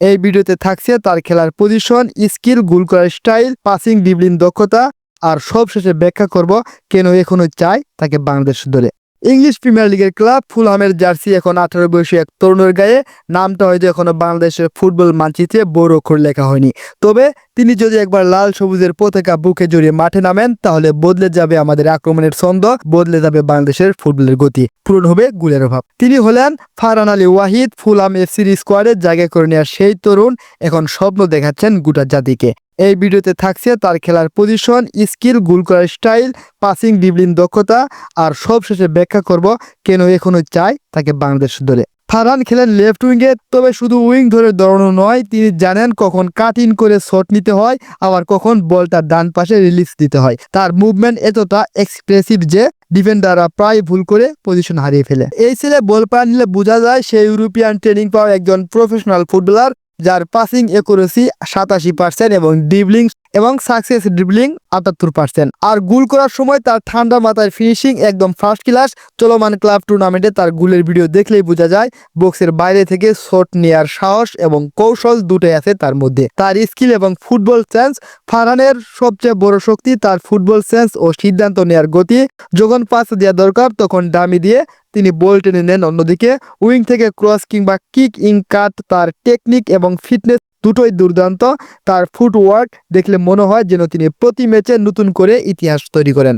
এই ভিডিওতে থাকছে তার খেলার পজিশন স্কিল গোল করার স্টাইল পাসিং ডিবলিন দক্ষতা, আর সবশেষে ব্যাখ্যা করব কেন এখনও চায় তাকে বাংলাদেশ দলে ইংলিশ প্রিমিয়ার লিগের ক্লাব ফুলহামের জার্সি এখন আঠারো বয়সী এক তরুণের গায়ে। নামটা হয়তো এখনও বাংলাদেশের ফুটবল মানচিত্রে বড় অক্ষর লেখা হয়নি। তবে তিনি যদি একবার লাল সবুজের পতাকা বুকে জড়িয়ে মাঠে নামেন, তাহলে বদলে যাবে আমাদের আক্রমণের ছন্দ, বদলে যাবে বাংলাদেশের ফুটবলের গতি। পূরণ হবে গুলের অভাব। তিনি হলেন ফারহান আলী ওয়াহিদ, ফুলহাম এফসির স্কোয়াডে জায়গা করে নেওয়ার সেই তরুণ এখন স্বপ্ন দেখাচ্ছেন গোটা জাতিকে। এই ভিডিওতে থাকছে তার খেলার পজিশন স্কিল গোল করার স্টাইল পাসিং ডিবলিন দক্ষতা আর সবশেষে ব্যাখ্যা করব কেন এখনও চাই তাকে বাংলাদেশ দলে। ফারহান খেলেন লেফট উইংয়ে তবে শুধু উইং ধরে দৌড়ানো নয়, তিনি জানেন কখন কাট ইন করে শট নিতে হয়, আবার কখন বলটা ডান পাশে রিলিজ দিতে হয়। তার মুভমেন্ট এতটা এক্সপ্রেসিভ যে ডিফেন্ডাররা প্রায় ভুল করে পজিশন হারিয়ে ফেলে। এই ছেলে বল পায় নিলে বোঝা যায় সে ইউরোপিয়ান ট্রেনিং পাওয়া একজন প্রফেশনাল ফুটবলার যার পাসিং একুরেসি সাতাশি পার্সেন্ট এবং ড্রিবলিং এবং সাকসেস ড্রিবলিং আটাত্তর পার্সেন্ট আর গোল করার সময় তার ঠান্ডা মাথায় ফিনিশিং একদম ফার্স্ট ক্লাস চলমান ক্লাব টুর্নামেন্টে তার গোলের ভিডিও দেখলেই বোঝা যায় বক্সের বাইরে থেকে শট নেওয়ার সাহস এবং কৌশল দুটোই আছে তার মধ্যে। তার স্কিল এবং ফুটবল সেন্স ফারহানের সবচেয়ে বড় শক্তি তার ফুটবল সেন্স ও সিদ্ধান্ত নেওয়ার গতি। যখন পাস দেওয়া দরকার, তখন ডামি দিয়ে তিনি বল টেনে নেন অন্যদিকে। উইং থেকে ক্রস কিংবা কিক ইন কাট তার টেকনিক এবং ফিটনেস দুটোই দুর্দান্ত। তার ফুটওয়ার্ক দেখলে মনে হয় যেন তিনি প্রতি ম্যাচে নতুন করে ইতিহাস তৈরি করেন।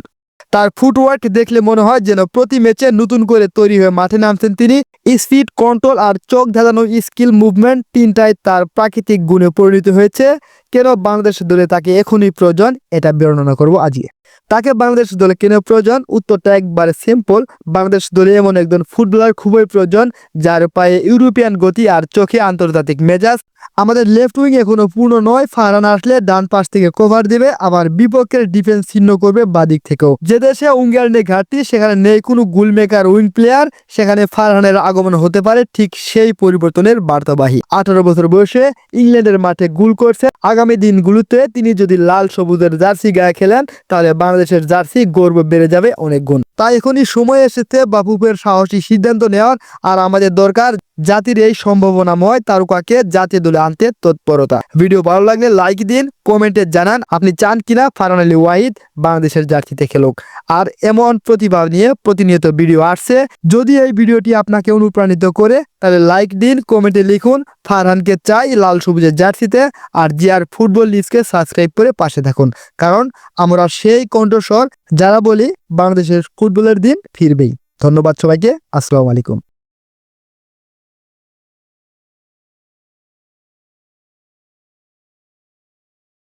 তার ফুটওয়ার্ক দেখলে মনে হয় যেন প্রতি ম্যাচে নতুন করে তৈরি হয়ে মাঠে নামছেন তিনি। স্পিড কন্ট্রোল আর চোখ ধাঁধানো স্কিল মুভমেন্ট তিনটাই তার প্রাকৃতিক গুণে পরিণত হয়েছে। কেন বাংলাদেশ দলে তাকে এখনই প্রয়োজন, এটা বর্ণনা করব আজকে তাকে বাংলাদেশ দলে কেন প্রয়োজন। উত্তরটা একবারে সিম্পল বাংলাদেশ দলে এমন একজন ফুটবলার খুবই প্রয়োজন, যার পায়ে ইউরোপিয়ান গতি আর চোখে আন্তর্জাতিক মেজাজ। আমাদের লেফট উইং এখনও পূর্ণ নয়, ফারহান আসলে ডান পাশ থেকে কভার দেবে, আবার বিপক্ষের ডিফেন্স ছিন্ন করবে বাদিক থেকেও। যে দেশে উঙ্গার নেই ঘাটতি, সেখানে নেই কোনো গুলমেকার উইং প্লেয়ার সেখানে ফারহানের আগমন হতে পারে, ঠিক সেই পরিবর্তনের বার্তাবাহী। আঠারো বছর বয়সে ইংল্যান্ডের মাঠে গুল করছে আগামী দিনগুলোতে তিনি যদি লাল সবুজের জার্সি গায়ে খেলেন, তাহলে বাংলাদেশের জার্সি গর্ব বেড়ে যাবে অনেক গুণ। তাই এখনই সময় এসেছে বাফুফের সাহসী সিদ্ধান্ত নেওয়ার, আর আমাদের দরকার জাতির এই সম্ভাবনাময় তারকাকে জাতীয় দলে আনতে তৎপরতা। ভিডিও ভালো লাগলে লাইক দিন কমেন্টে জানান আপনি চান কিনা ফারহান আলী ওয়াহিদ বাংলাদেশের জার্সিতে খেলুক। আর এমন প্রতিভা নিয়ে প্রতিনিয়ত ভিডিও আসছে, যদি এই ভিডিওটি আপনাকে অনুপ্রাণিত করে, তাহলে লাইক দিন কমেন্টে লিখুন, ফারহানকে চাই লাল সবুজের জার্সিতে, আর জিআর ফুটবল নিউজকে সাবস্ক্রাইব করে পাশে থাকুন। কারণ আমরা সেই কণ্ঠস্বর যারা বলি বাংলাদেশের ফুটবলের দিন ফিরবেই। ধন্যবাদ সবাইকে। আসসালামু আলাইকুম।